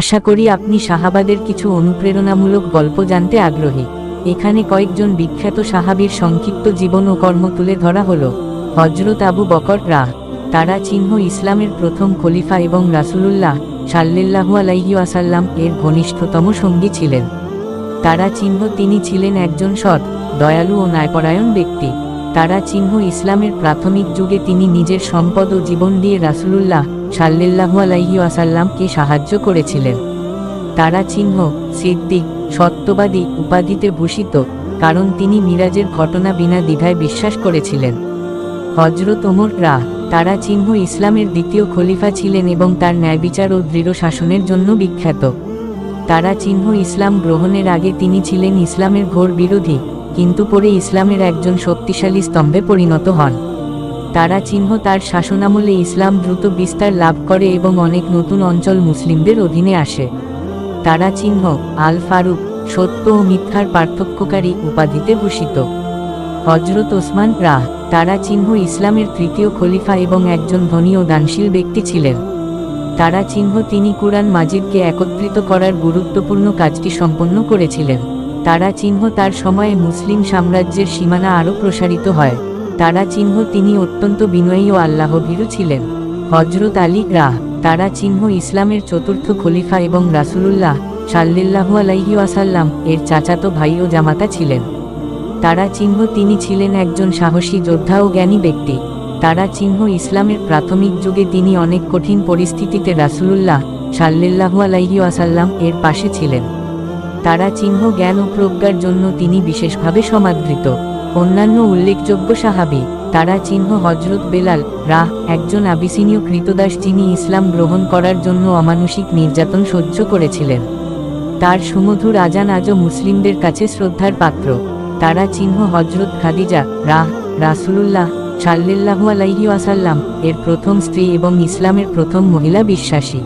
আশা করি আপনি সাহাবাদের কিছু অনুপ্রেরণামূলক গল্প জানতে আগ্রহী। এখানে কয়েকজন বিখ্যাত সাহাবীর সংক্ষিপ্ত জীবন ও কর্ম তুলে ধরা হলো। হজরত আবু বকর রাহ, তারা চিহ্ন ইসলামের প্রথম খলিফা এবং রাসূলুল্লাহ সাল্লাল্লাহু আলাইহি ওয়াসাল্লাম এর ঘনিষ্ঠতম সঙ্গী ছিলেন। তারা চিহ্ন তিনি ছিলেন একজন সৎ, দয়ালু ও ন্যায়পরায়ণ ব্যক্তি। তারা চিহ্ন ইসলামের প্রাথমিক যুগে তিনি নিজের সম্পদ ও জীবন দিয়ে রাসূলুল্লাহ সাল্লাল্লাহু আলাইহি আসাল্লামকে সাহায্য করেছিলেন। তারা চিহ্ন, সিদ্দিক, সত্যবাদী উপাধিতে ভূষিত, কারণ তিনি মিরাজের ঘটনা বিনা দ্বিধায় বিশ্বাস করেছিলেন। হজরত ওমর রাহ তারা চিহ্ন ইসলামের দ্বিতীয় খলিফা ছিলেন এবং তার ন্যায়বিচার ও দৃঢ় শাসনের জন্য বিখ্যাত। তারা চিহ্ন ইসলাম গ্রহণের আগে তিনি ছিলেন ইসলামের ঘোর বিরোধী, কিন্তু পরে ইসলামের একজন শক্তিশালী স্তম্ভে পরিণত হন। তারা চিহ্ন তার শাসনামলে ইসলাম দ্রুত বিস্তার লাভ করে এবং অনেক নতুন অঞ্চল মুসলিমদের অধীনে আসে। তারা চিহ্ন আল ফারুক সত্য ও মিথ্যার পার্থক্যকারী উপাধিতে ভূষিত। হজরত ওসমান রাহ, তারা চিহ্ন ইসলামের তৃতীয় খলিফা এবং একজন ধনী ও দানশীল ব্যক্তি ছিলেন। তারা চিহ্ন তিনি কুরআন মাজিদকে একত্রিত করার গুরুত্বপূর্ণ কাজটি সম্পন্ন করেছিলেন। তারা চিহ্ন তার সময়ে মুসলিম সাম্রাজ্যের সীমানা আরও প্রসারিত হয়। তারা চিহ্ন তিনি অত্যন্ত বিনয়ী ও আল্লাহভীরু ছিলেন। হজরত আলী রাহ তারা চিহ্ন ইসলামের চতুর্থ খলিফা এবং রাসূলুল্লাহ সাল্লাল্লাহু আলাইহি ওয়াসাল্লাম এর চাচাতো ভাই ও জামাতা ছিলেন। তারা চিহ্ন তিনি ছিলেন একজন সাহসী যোদ্ধা ও জ্ঞানী ব্যক্তি। তারা চিহ্ন ইসলামের প্রাথমিক যুগে তিনি অনেক কঠিন পরিস্থিতিতে রাসূলুল্লাহ সাল্লাল্লাহু আলাইহি ওয়াসাল্লাম এর পাশে ছিলেন। তারা চিহ্ন জ্ঞান ও প্রজ্ঞার জন্য তিনি বিশেষভাবে সমাদৃত। অন্যান্য উল্লেখযোগ্য সাহাবী, তারা চিহ্ন হজরত বেলাল, রাহ, একজন আবিসিনীয় কৃতদাস যিনি ইসলাম গ্রহণ করার জন্য অমানসিক নির্যাতন সহ্য করেছিলেন। তার সুমধুর আজান আজও মুসলিমদের কাছে শ্রদ্ধার পাত্র। তারা চিহ্ন হজরত খাদিজা, রাহ, রাসূলুল্লাহ সাল্লাল্লাহু আলাইহি আসাল্লাম এর প্রথম স্ত্রী এবং ইসলামের প্রথম মহিলা বিশ্বাসী।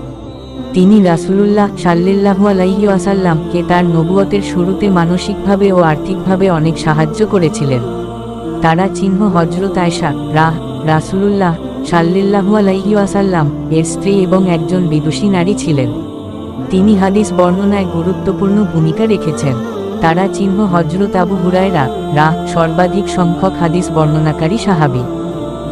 তিনি রাসূলুল্লাহ সাল্লাল্লাহু আলাইহি ওয়াসাল্লামকে তার নবুয়তের শুরুতে মানসিকভাবে ও আর্থিকভাবে অনেক সাহায্য করেছিলেন। তারা চিহ্ন হজরত আয়সা রাহ, রাসূলুল্লাহ সাল্লাল্লাহু আলাইহি ওয়াসাল্লাম এর স্ত্রী এবং একজন বিদুষী নারী ছিলেন। তিনি হাদিস বর্ণনায় গুরুত্বপূর্ণ ভূমিকা রেখেছেন। তারা চিহ্ন হজরত আবু হুরায়রা, রাহ, সর্বাধিক সংখ্যক হাদিস বর্ণনাকারী সাহাবী।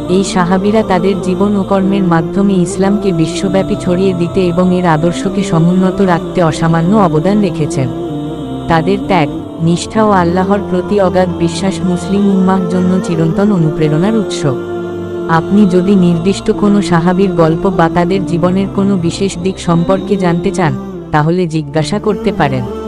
এই সাহাবীরা তাদের জীবন ও কর্মের মাধ্যমে ইসলামকে বিশ্বব্যাপী ছড়িয়ে দিতে এবং এর আদর্শকে সমুন্নত রাখতে অসামান্য অবদান রেখেছেন। তাদের ত্যাগ, নিষ্ঠা ও আল্লাহর প্রতি অগাধ বিশ্বাস মুসলিম উম্মার জন্য চিরন্তন অনুপ্রেরণার উৎস। আপনি যদি নির্দিষ্ট কোনো সাহাবীর গল্প বা তাদের জীবনের কোনো বিশেষ দিক সম্পর্কে জানতে চান, তাহলে জিজ্ঞাসা করতে পারেন।